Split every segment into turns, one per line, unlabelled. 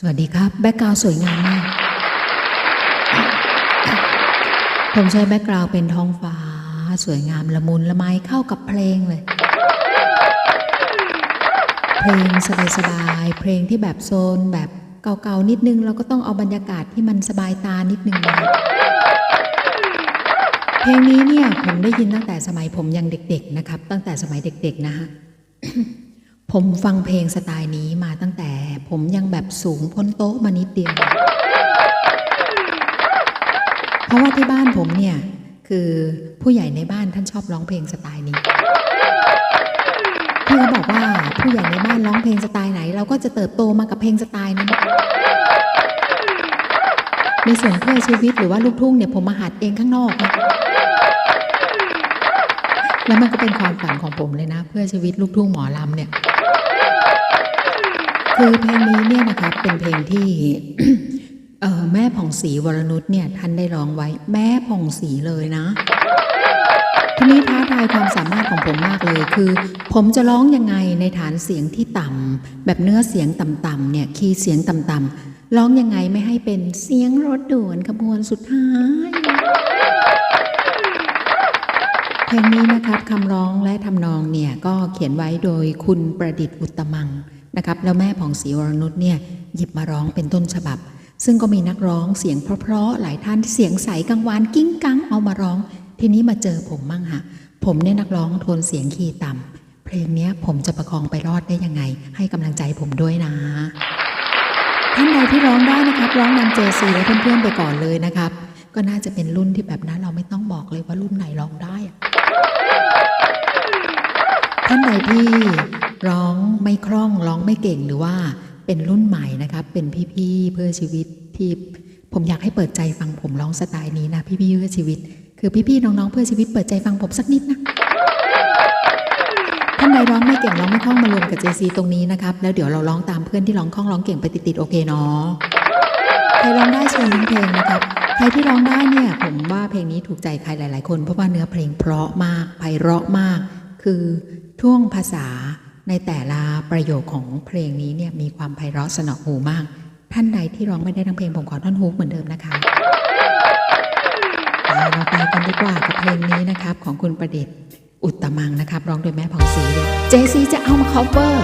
สวัสดีครับ แบ็กกราวสวยงามมากผมใช้แบ็กกราวเป็นท้องฟ้า สวยงามละมุนละไมเข้ากับเพลงเลย เพลงสบายๆ เพลงที่แบบโซนแบบเก่าๆนิดนึง เราก็ต้องเอาบรรยากาศที่มันสบายตานิดนึงนะเพลงนี้เนี่ยผมได้ยินตั้งแต่สมัยผมยังเด็ก ๆ นะครับ ตั้งแต่สมัยเด็ก ๆ นะฮะ ผมฟังเพลงสไตล์นี้มาตั้งแต่ ผมยังแบบสูงพ้นโต๊ะมานิดเดียว เพราะว่าที่บ้านผมเนี่ย คือผู้ใหญ่ในบ้านท่านชอบร้องเพลงสไตล์นี้พี่เขาบอกว่าผู้ใหญ่ในบ้านร้องเพลงสไตล์ไหน เราก็จะเติบโตมากับเพลงสไตล์นั้นในส่วนเพื่อชีวิตหรือว่าลูกทุ่งเนี่ยผมมาหัดเองข้างนอกนะแล้วมันก็เป็นความฝันของผมเลยนะ เพื่อชีวิตลูกทุ่งหมอลำเนี่ย คือเพลงนี้เนี่ยนะครับเป็นเพลงที่เออแม่ผ่องศรีวรนุชเนี่ยท่านได้ร้องไว้แม่ผ่องศรีเลยนะ ทีนี้ท้าทายความสามารถของผมมากเลยคือ ผมจะร้องยังไงในฐานเสียงที่ต่ำแบบเนื้อเสียงต่ำๆเนี่ยคีย์เสียงต่ำๆร้องยังไงไม่ให้เป็นเสียงรถด่วนขบวนสุดท้ายเพลงนี้นะครับคำร้องและทำนองเนี่ยก็เขียนไว้โดยคุณประดิษฐ์อุตมัง นะครับแล้วแม่ผ่องศรีวรนุชเนี่ยหยิบมาร้องเป็นต้นฉบับ ซึ่งก็มีนักร้องเสียงเพราะๆหลายท่านที่เสียงใสกังวานกิ้งกังเอามาร้อง ทีนี้มาเจอผมมั่งฮะผมเนี่ยนักร้องโทนเสียงคีย์ต่ำเพลงนี้ผมจะประคองไปรอดได้ยังไง ให้กำลังใจผมด้วยนะท่านใดที่ร้องได้นะครับ ร้องนำเจซีและเพื่อนๆไปก่อนเลยนะครับ ก็น่าจะเป็นรุ่นที่แบบนั้นเราไม่ต้องบอกเลยว่ารุ่นไหนร้องได้ ท่านใดที่ร้องไม่คล่องร้องไม่เก่งหรือว่าเป็นรุ่นใหม่นะครับ เป็นพี่ๆเพื่อชีวิตที่ผมอยากให้เปิดใจฟังผมร้องสไตล์นี้นะ พี่ๆเพื่อชีวิต คือพี่ๆน้องๆเพื่อชีวิต เปิดใจฟังผมสักนิดนะท่านใดร้องไม่เก่งร้องไม่คล่องมารวมกับเจซีตรงนี้นะครับ แล้วเดี๋ยวเราร้องตามเพื่อนที่ร้องคล่องร้องเก่งไปติดๆโอเคเนาะใครร้องได้เชิญทั้งเพลงนะครับใครที่ร้องได้เนี่ยผมว่าเพลงนี้ถูกใจใครหลาย ๆ คนเพราะว่าเนื้อเพลงเพราะมากไพเราะมาก คือ ท่วงภาษาในแต่ละประโยคของเพลงนี้เนี่ยมีความไพเราะสนอหูมาก ท่านใดที่ร้องไม่ได้ทั้งเพลงผมขอท่อนฮุกเหมือนเดิมนะคะเอาเราไปกันดีกว่ากับเพลงนี้นะครับของคุณประดิษฐ์อุตมังนะครับร้องโดยแม่ผ่องศรีเลยเจซีจะเอามา cover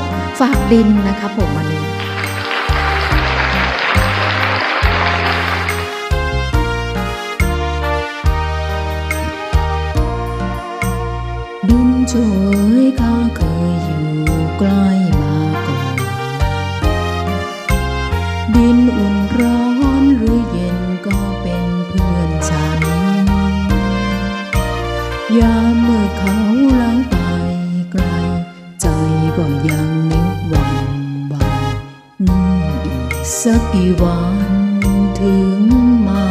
ฝากดินนะครับผมวันนี้
ดินช่วย สักกี่วันถึงมา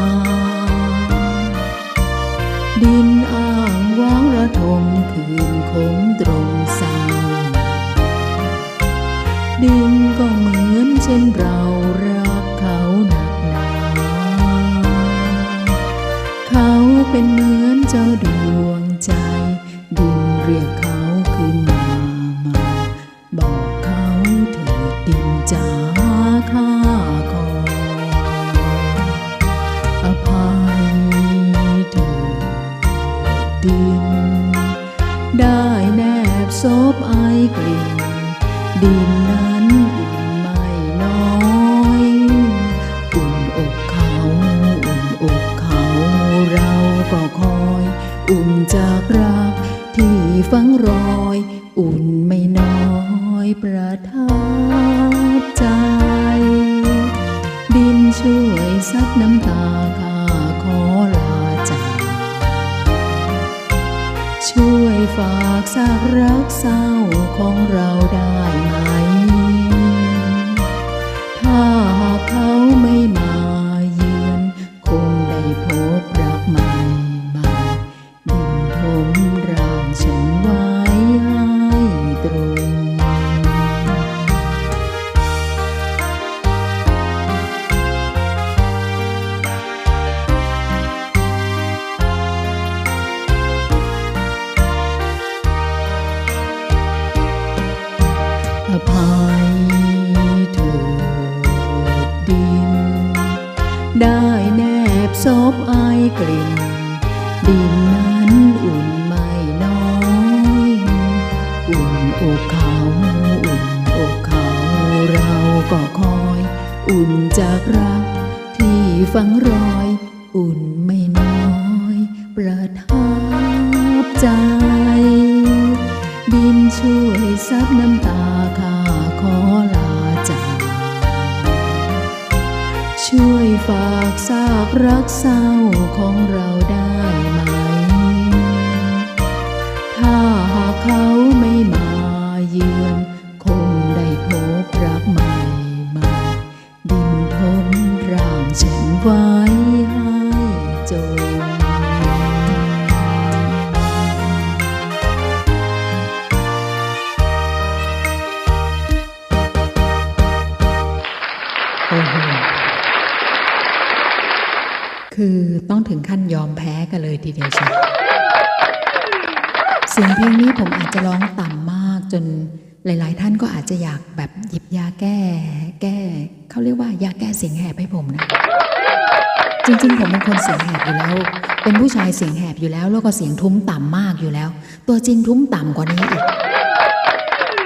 ดินอ้างว้างระทมคืนคมตรงเศร้าดินก็เหมือนเช่นเรารักเขาหนักหนา เขาเป็นเหมือนเจ้าดวงใจ ดินเรียกเขา ไอกลิ่นดินนั้นอุ่นไม่น้อย อุ่นอกเขาอุ่นอกเขาเราก็คอย อุ่นจากรักที่ฝังรอย อุ่นไม่น้อยประทับใจ ดินช่วยซับน้ำตาข้า ฝากซากรักเศร้าของเราได้ไหม ซบไอายกลิ่น ดินนั้นอุ่นไม่น้อย อุ่นอกเขาอุ่นอกเขาเราก็คอย อุ่นจากรักที่ฝังรอย อุ่น รักเศร้าของเรา
คือต้องถึงขั้นยอมแพ้กันเลยทีเดียวใช่เสียงเพลงนี้ผมอาจจะร้องต่ำมากจนหลาย ๆ ท่านก็อาจจะอยากแบบหยิบยาแก้ แก้เขาเรียกว่ายาแก้เสียงแหบให้ผมนะ จริง ๆ ผมเป็นคนเสียงแหบอยู่แล้ว เป็นผู้ชายเสียงแหบอยู่แล้ว แล้วก็เสียงทุ้มต่ำมากอยู่แล้ว ตัวจริงทุ้มต่ำกว่านี้อีก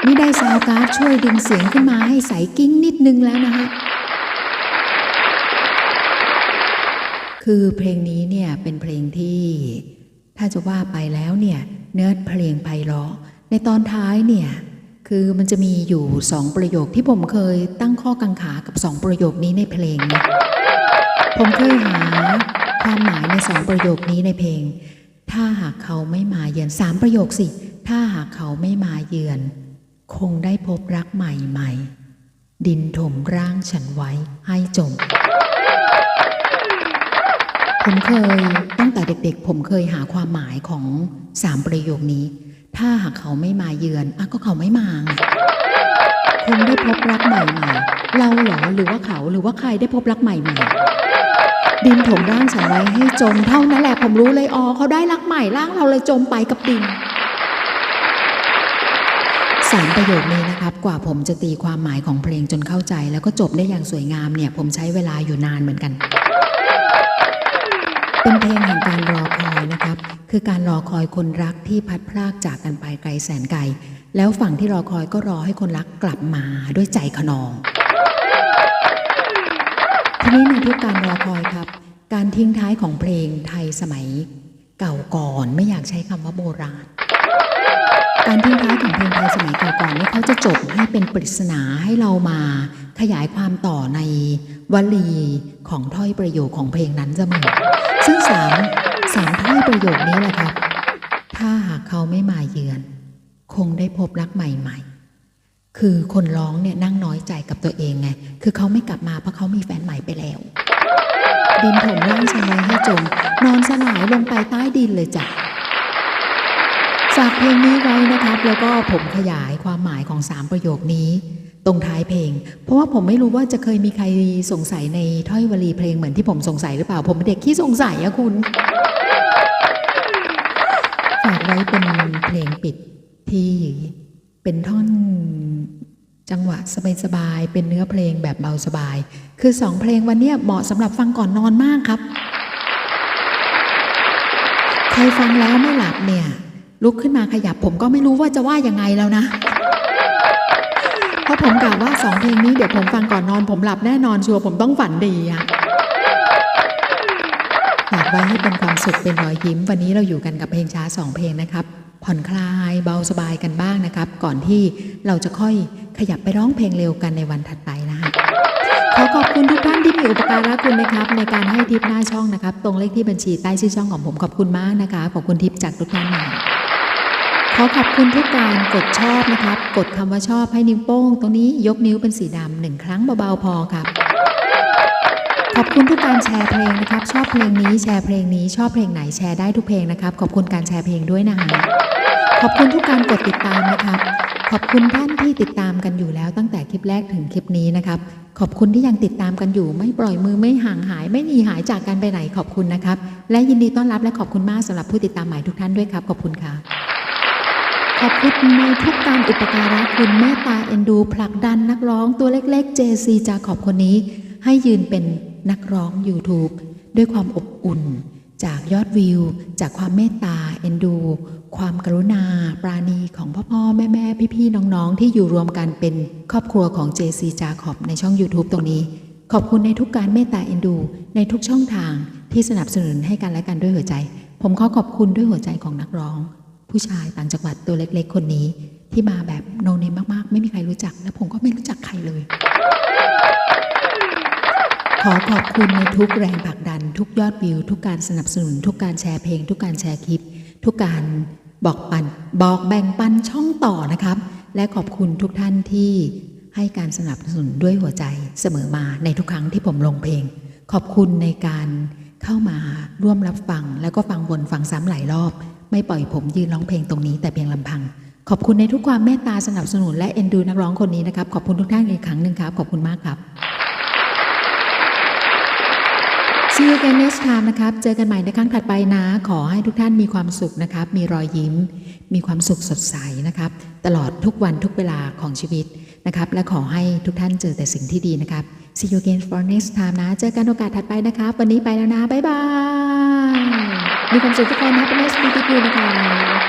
นี่ได้ซาวการ์ดช่วยดึงเสียงขึ้นมาให้ใสกิ้งนิดนึงแล้วนะคะ คือเพลงนี้เนี่ยเป็นเพลงที่ ถ้าจะว่าไปแล้วเนี่ยเนื้อเพลงไพเราะ ในตอนท้ายเนี่ยคือมันจะมีอยู่สองประโยคที่ผมเคยตั้งข้อกังขากับสองประโยคนี้ในเพลง ผมเคยหาความหมายในสองประโยคนี้ในเพลง ถ้าหากเขาไม่มาเยือนสามประโยคสิ ถ้าหากเขาไม่มาเยือน คงได้พบรักใหม่ๆดินถมร่างฉันไว้ให้จม ผมเคยตั้งแต่เด็กๆ ผมเคยหาความหมายของสามประโยคนี้ ถ้าหากเขาไม่มาเยือนอะก็เขาไม่มาไงคงได้พบรักใหม่ๆเราเหรอหรือว่าเขาหรือว่าใครได้พบรักใหม่ๆดินถมร่างฉันไว้ให้จมเท่านั้นแหละผมรู้เลยอ๋อเขาได้รักใหม่ร่างเราเลยจมไปกับดินสามประโยคนี้นะครับกว่าผมจะตีความหมายของเพลงจนเข้าใจ แล้วก็จบได้อย่างสวยงามเนี่ย ผมใช้เวลาอยู่นานเหมือนกัน เป็นเพลงแห่งการรอคอยนะครับ คือการรอคอยคนรักที่พัดพรากจากกันไปไกลแสนไกล แล้วฝั่งที่รอคอยก็รอให้คนรักกลับมาด้วยใจขนอง ทีนี้ในทุกการรอคอยครับ การทิ้งท้ายของเพลงไทยสมัย เก่าก่อนไม่อยากใช้คำว่าโบราณ การทิ้งท้ายของเพลงไทยสมัยก่อนเนี่เขาจะจบให้เป็นปริศนาให้เรามาขยายความต่อในวลีของถ้อยประโยคของเพลงนั้นเสมอซึ่งสามสามถ้อยประโยคนี้แหละครับ ถ้าหากเขาไม่มาเยือน คงได้พบรักใหม่ ๆ คือคนร้องเนี่ยนั่งน้อยใจกับตัวเองไง คือเขาไม่กลับมาเพราะเขามีแฟนใหม่ไปแล้วดินถมร่างฉันไว้ให้จมนอนสลายลงไปใต้ดินเลยจ้ะ ฝากเพลงนี้ไว้นะครับ แล้วก็ผมขยายความหมายของสามประโยคนี้ ตรงท้ายเพลง เพราะว่าผมไม่รู้ว่าจะเคยมีใครสงสัยในถ้อยวลีเพลงเหมือนที่ผมสงสัยหรือเปล่า ผมเป็นเด็กขี้สงสัยอะคุณ ฝากไว้เป็นเพลงปิดที่เป็นท่อนจังหวะสบายๆ เป็นเนื้อเพลงแบบเบาสบาย คือสองเพลงวันนี้เหมาะสำหรับฟังก่อนนอนมากครับ ใครฟังแล้วไม่หลับเนี่ย ลุกขึ้นมาขยับผมก็ไม่รู้ว่าจะว่ายังไงแล้วนะ เพราะผมกล่าวว่าสองเพลงนี้เดี๋ยวผมฟังก่อนนอน ผมหลับแน่นอนชัวร์ผมต้องฝันดีอะฝากไว้ให้เป็นความสุขเป็นรอยยิ้ม วันนี้เราอยู่กันกับเพลงช้าสองเพลงนะครับ ผ่อนคลายเบาสบายกันบ้างนะครับ ก่อนที่เราจะค่อยขยับไปร้องเพลงเร็วกันในวันถัดไปนะฮะขอขอบคุณทุกท่านที่มีอุปการะคุณนะครับ ในการให้ทิปหน้าช่องนะครับ ตรงเลขที่บัญชีใต้ชื่อช่องของผมขอบคุณมากนะคะขอบคุณทิปจากทุกท่านนะ ขอขอบคุณทุกการกดชอบนะครับ กดคำว่าชอบให้นิ้วโป้ง ตรงนี้ยกนิ้วเป็นสีดำหนึ่งครั้งเบาๆพอครับขอบคุณทุกการแชร์เพลงนะครับ ชอบเพลงนี้แชร์เพลงนี้ชอบเพลงไหนแชร์ได้ทุกเพลงนะครับ ขอบคุณการแชร์เพลงด้วยนะคะขอบคุณทุกการกดติดตามนะครับ ขอบคุณท่านที่ติดตามกันอยู่แล้วตั้งแต่คลิปแรกถึงคลิปนี้นะครับ ขอบคุณที่ยังติดตามกันอยู่ ไม่ปล่อยมือไม่ห่างหาย ไม่หนีหายจากกันไปไหนขอบคุณนะครับ และยินดีต้อนรับและขอบคุณมากสำหรับผู้ติดตามใหม่ทุกท่านด้วยครับ ขอบคุณค่ะ ขอบคุณในทุกการอุปการะคุณเมตตาเอ็นดูผลักดันนักร้องตัวเล็กๆ JC จาขอบคนนี้ ให้ยืนเป็นนักร้อง YouTube ด้วยความอบอุ่น จากยอดวิว จากความเมตตาเอ็นดู ความกรุณา ปราณีของพ่อพ่อแม่แม่พี่พี่ๆน้องๆ ที่อยู่รวมกันเป็นครอบครัวของ JC จาขอบในช่อง YouTube ตรงนี้ ขอบคุณในทุกการเมตตาเอ็นดู ในทุกช่องทางที่สนับสนุนให้กันและกันด้วยหัวใจ ผมขอขอบคุณด้วยหัวใจของนักร้อง ผู้ชายต่างจังหวัดตัวเล็ก ๆ คนนี้ ที่มาแบบโนเนมมากๆ ไม่มีใครรู้จัก และผมก็ไม่รู้จักใครเลย ขอขอบคุณในทุกแรงผลักดัน ทุกยอดวิว ทุกการสนับสนุน ทุกการแชร์เพลง ทุกการแชร์คลิป ทุกการบอกปันบอกแบ่งปันช่องต่อนะครับ และขอบคุณทุกท่านที่ให้การสนับสนุนด้วยหัวใจเสมอมาในทุกครั้งที่ผมลงเพลง ขอบคุณในการเข้ามาร่วมรับฟัง แล้วก็ฟังวนฟังซ้ำหลายรอบ ไม่ปล่อยผมยืนร้องเพลงตรงนี้แต่เพียงลำพัง ขอบคุณในทุกความเมตตาสนับสนุนและเอ็นดูนักร้องคนนี้นะครับ ขอบคุณทุกท่านอีกครั้งหนึ่งครับ ขอบคุณมากครับ See you again next time นะครับ เจอกันใหม่ในครั้งถัดไปนะ ขอให้ทุกท่านมีความสุขนะครับ มีรอยยิ้ม มีความสุขสดใสนะครับ ตลอดทุกวันทุกเวลาของชีวิตนะครับ และขอให้ทุกท่านเจอแต่สิ่งที่ดีนะครับ See you again for next time นะ เจอกันโอกาสถัดไปนะครับ วันนี้ไปแล้วนะ บ๊ายบาย มีความสุขทุกคน Happiness Beauty นะครับ